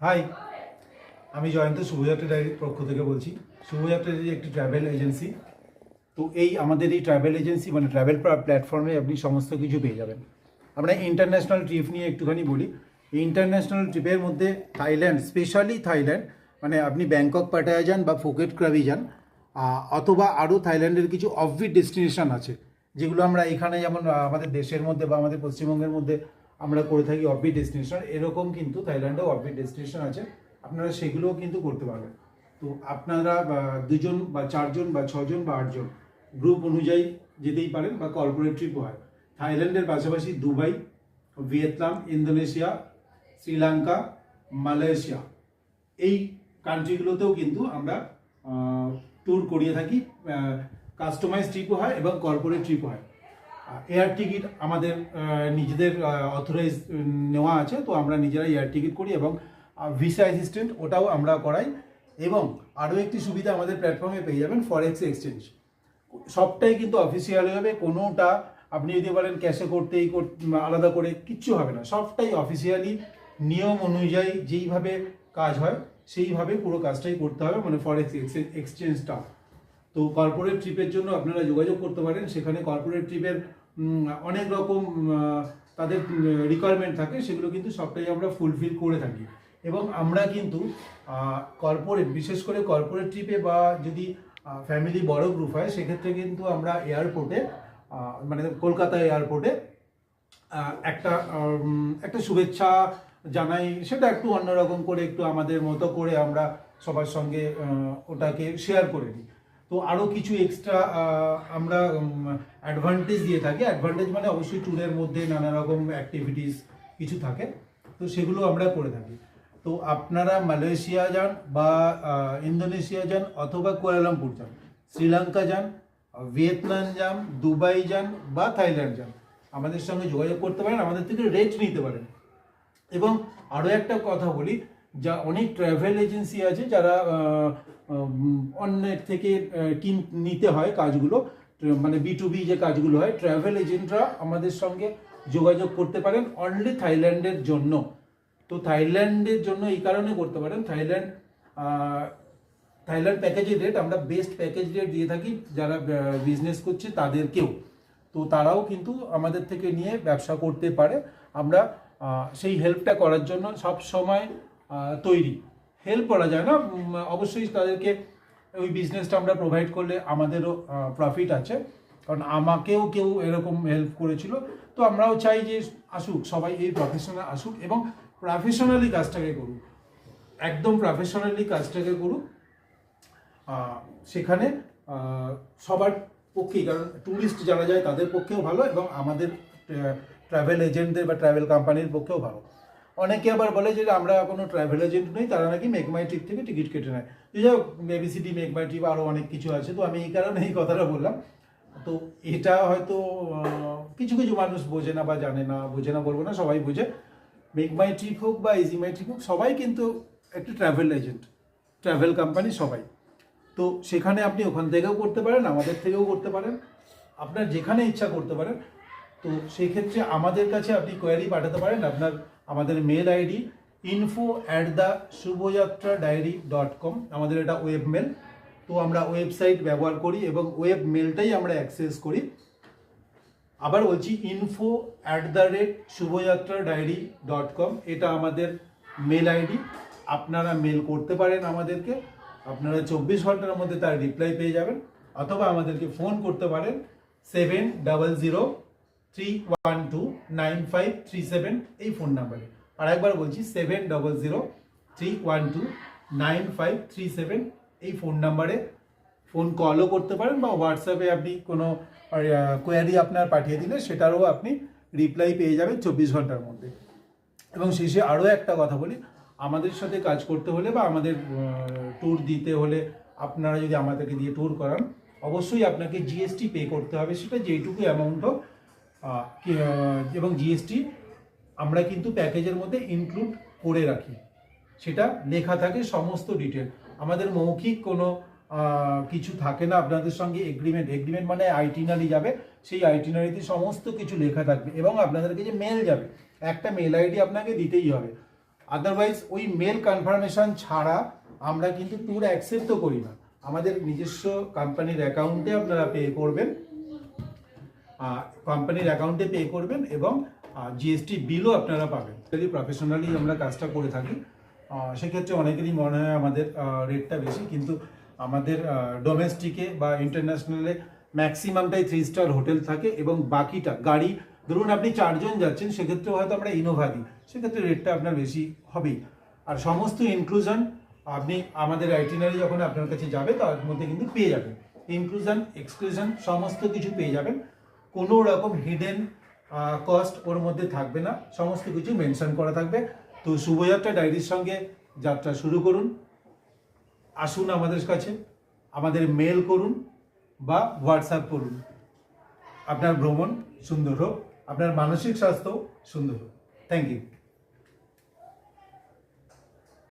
High আমি জয়ন্ত, শুভযাত্রা ডায়েরির পক্ষ থেকে বলছি। শুভযাত্রা ডায়েরি একটি ট্রাভেল এজেন্সি তো এই আমাদের এই ট্রাভেল এজেন্সি মানে ট্রাভেল প্ল্যাটফর্মে আপনি সমস্ত কিছু পেয়ে যাবেন। আমরা ইন্টারন্যাশনাল ট্রিপ নিয়ে একটুখানি বলি। ইন্টারন্যাশনাল ট্রিপের মধ্যে থাইল্যান্ড স্পেশালি থাইল্যান্ড মানে আপনি ব্যাংকক পাটায়া যান বা ফুকেট ক্রাবি যান অথবা আরও থাইল্যান্ডের কিছু অফবিট ডেস্টিনেশন আছে। যেগুলো আমরা এখানে যেমন আমাদের দেশের মধ্যে বা আমাদের পশ্চিমবঙ্গের মধ্যে আমরা করে থাকি অফবিট ডেস্টিনেশন এরকম কিন্তু থাইল্যান্ডেও অফবিট ডেস্টিনেশন আছে। আপনারা সেগুলোও কিন্তু করতে পারবেন। তো আপনারা দুজন বা চারজন বা ছজন বা আটজন গ্রুপ অনুযায়ী যেতেই পারেন বা কর্পোরেট ট্রিপও হয়। থাইল্যান্ডের পাশাপাশি Dubai, Vietnam, Indonesia, Sri Lanka, Malaysia এই কান্ট্রিগুলোতেও কিন্তু আমরা ট্যুর করিয়ে থাকি। কাস্টমাইজ ট্রিপও হয় এবং কর্পোরেট ট্রিপও হয়। এয়ার টিকিট আমাদের নিজেদের অথরাইজ নেওয়া আছে, তো আমরা নিজেরাই এয়ার টিকিট করি এবং ভিসা অ্যাসিস্ট্যান্ট ওটাও আমরা করাই এবং আরও একটি সুবিধা আমাদের প্ল্যাটফর্মে পেয়ে যাবেন ফরেক্স এক্সচেঞ্জ সবটাই কিন্তু অফিসিয়ালি হবে কোনোটা আপনি যদি বলেন ক্যাশে করতেই আলাদা করে কিচ্ছু হবে না, সবটাই অফিসিয়ালি নিয়ম অনুযায়ী যেইভাবে কাজ হয়, সেইভাবে পুরো কাজটাই করতে হবে মানে ফরেক্স এক্সচেঞ্জটা তো কর্পোরেট ট্রিপের জন্য আপনারা যোগাযোগ করতে পারেন। সেখানে কর্পোরেট ট্রিপের অনেক রকম তাদের রিকোয়ারমেন্ট থাকে। সেগুলো কিন্তু সবটাই আমরা ফুলফিল করে থাকি। এবং আমরা কিন্তু কর্পোরেট বিশেষ করে কর্পোরেট ট্রিপে বা যদি ফ্যামিলি বড় গ্রুপ হয়, সেক্ষেত্রে কিন্তু আমরা এয়ারপোর্টে মানে কলকাতা এয়ারপোর্টে একটা একটা শুভেচ্ছা জানাই। সেটা একটু অন্যরকম করে, একটু আমাদের মতো করে আমরা সবার সঙ্গে ওটাকে শেয়ার করে দিই। তো আরও কিছু এক্সট্রা আমরা অ্যাডভান্টেজ দিয়ে থাকি। অ্যাডভান্টেজ মানে অবশ্যই ট্যুরের মধ্যে নানা রকম অ্যাক্টিভিটিস কিছু থাকে। তো সেগুলো আমরা করে থাকি। তো আপনারা মালয়েশিয়া যান বা ইন্দোনেশিয়া যান অথবা কুয়ালালামপুর যান, শ্রীলঙ্কা যান, ভিয়েতনাম যান, দুবাই যান বা থাইল্যান্ড যান। আমাদের সঙ্গে যোগাযোগ করতে পারেন, আমাদের থেকে রেট নিতে পারেন। এবং আরও একটা কথা বলি যা অনেক ট্রাভেল এজেন্সি আছে যারা অন্যের থেকে কিন, নিতে হয় কাজগুলো। মানে বি টু বি যে কাজগুলো হয় ট্রাভেল এজেন্টরা আমাদের সঙ্গে যোগাযোগ করতে পারেন অনলি থাইল্যান্ডের জন্য। তো থাইল্যান্ডের জন্য এই কারণে করতে পারেন। থাইল্যান্ড থাইল্যান্ড প্যাকেজের রেট আমরা বেস্ট প্যাকেজ রেট দিয়ে থাকি যারা বিজনেস করছে তাদেরকেও। তো তারাও কিন্তু আমাদের থেকে নিয়ে ব্যবসা করতে পারে। আমরা সেই হেল্পটা করার জন্য সব সময় তৈরি। হেল্প করা যায় না। অবশ্যই তাদেরকে ওই বিজনেসটা আমরা প্রোভাইড করলে আমাদেরও প্রফিট আছে। কারণ আমাকেও কেউ এরকম হেল্প করেছিল। তো আমরাও চাই যে আসুক, সবাই এই প্রফেশনে আসুক এবং প্রফেশনালি কাজটাকে করুক। একদম প্রফেশনালি কাজটাকে করুক। সেখানে সবার পক্ষেই, কারণ ট্যুরিস্ট যারা যায় তাদের পক্ষেও ভালো এবং আমাদের ট্রাভেল এজেন্টদের বা ট্রাভেল কোম্পানির পক্ষেও ভালো। অনেকে আবার বলে যে আমরা কোনো ট্রাভেল এজেন্ট নই, তারা নাকি মেক মাই ট্রিপ থেকে টিকিট কেটে নেয়। যে যাই হোক এবিসিডি মেক মাই ট্রিপ আরও অনেক কিছু আছে, তো আমি এই কারণে এই কথাটা বললাম। তো এটা হয়তো কিছু কিছু মানুষ বোঝে না বা জানে না, বোঝে না, বলব না, সবাই বোঝে। মেক মাই ট্রিপ হোক বা ইজি মাই ট্রিপ হোক, সবাই কিন্তু একটি ট্রাভেল এজেন্ট ট্রাভেল কোম্পানি সবাই। তো সেখানে আপনি ওখান থেকেও করতে পারেন, আমাদের থেকেও করতে পারেন। আপনার যেখানে ইচ্ছা করতে পারেন। তো সেই ক্ষেত্রে আমাদের কাছে আপনি কোয়ারি পাঠাতে পারেন আপনার, আমাদের mail ID info at the Shubhayatra diary dot com আমাদের এটা ওয়েব মেল তো আমরা ওয়েবসাইট ব্যবহার করি এবং ওয়েব মেলটাই আমরা অ্যাক্সেস করি। আবার বলছি info at the rate Shubhayatra diary dot com এটা আমাদের মেল আইডি আপনারা মেল করতে পারেন আমাদেরকে, আপনারা চব্বিশ ঘণ্টার মধ্যে তার রিপ্লাই পেয়ে যাবেন। অথবা আমাদেরকে ফোন করতে পারেন seven double zero three one two nine five three seven এই ফোন নাম্বারে আর একবার বলছি seven double zero three one two nine five three seven এই ফোন নাম্বারে ফোন কলও করতে পারেন বা হোয়াটসঅ্যাপে আপনি কোনো কোয়ারি আপনার পাঠিয়ে দিলে সেটারও আপনি রিপ্লাই পেয়ে যাবেন চব্বিশ ঘণ্টার মধ্যে। এবং শেষে আরও একটা কথা বলি, আমাদের সাথে কাজ করতে হলে বা আমাদের ট্যুর দিতে হলে আপনারা যদি আমাদেরকে দিয়ে ট্যুর করান, অবশ্যই আপনাকে জিএসটি পে করতে হবে, সেটা যেইটুকু অ্যামাউন্ট হোক এবং জিএসটি আমরা কিন্তু প্যাকেজের মধ্যে ইনক্লুড করে রাখি। সেটা লেখা থাকে সমস্ত ডিটেল আমাদের মৌখিক কোনো কিছু থাকে না। আপনাদের সঙ্গে এগ্রিমেন্ট এগ্রিমেন্ট মানে আইটিনারি যাবে। সেই আইটিনারিতে সমস্ত কিছু লেখা থাকবে এবং আপনাদেরকে যে মেল যাবে, একটা মেল আইডি আপনাকে দিতেই হবে। আদারওয়াইজ ওই মেল কনফার্মেশন ছাড়া আমরা কিন্তু ট্যুর অ্যাকসেপ্টও করি না। আমাদের নিজস্ব কোম্পানির অ্যাকাউন্টে আপনারা পে করবেন। কোম্পানির অ্যাকাউন্টে পে করবেন এবং জিএসটি বিলও আপনারা পাবেন। যদি প্রফেশনালি আমরা কাজটা করে থাকি সেক্ষেত্রে অনেকেরই মনে হয় আমাদের রেটটা বেশি, কিন্তু আমাদের ডোমেস্টিকে বা ইন্টারন্যাশনালে ম্যাক্সিমামটাই থ্রি স্টার হোটেল থাকে এবং বাকিটা, গাড়ি, ধরুন আপনি চারজন যাচ্ছেন সেক্ষেত্রে হয়তো আমরা ইনোভা দিই, সেক্ষেত্রে রেটটা আপনার বেশি হবেই। আর সমস্ত ইনক্লুশন আপনি আমাদের আইটিনারি যখন আপনার কাছে যাবে, তার মধ্যে কিন্তু পেয়ে যাবেন। ইনক্লুশন এক্সক্লুশন সমস্ত কিছু পেয়ে যাবেন। কোনো রকম হিডেন কস্ট ওর মধ্যে থাকবে না। সমস্ত কিছু মেনশন করা থাকবে। তো শুভযাত্রা ডায়েরির সঙ্গে যাত্রা শুরু করুন। আসুন আমাদের কাছে, আমাদের মেল করুন বা হোয়াটসঅ্যাপ করুন। আপনার ভ্রমণ সুন্দর হোক, আপনার মানসিক স্বাস্থ্য সুন্দর হোক। Thank you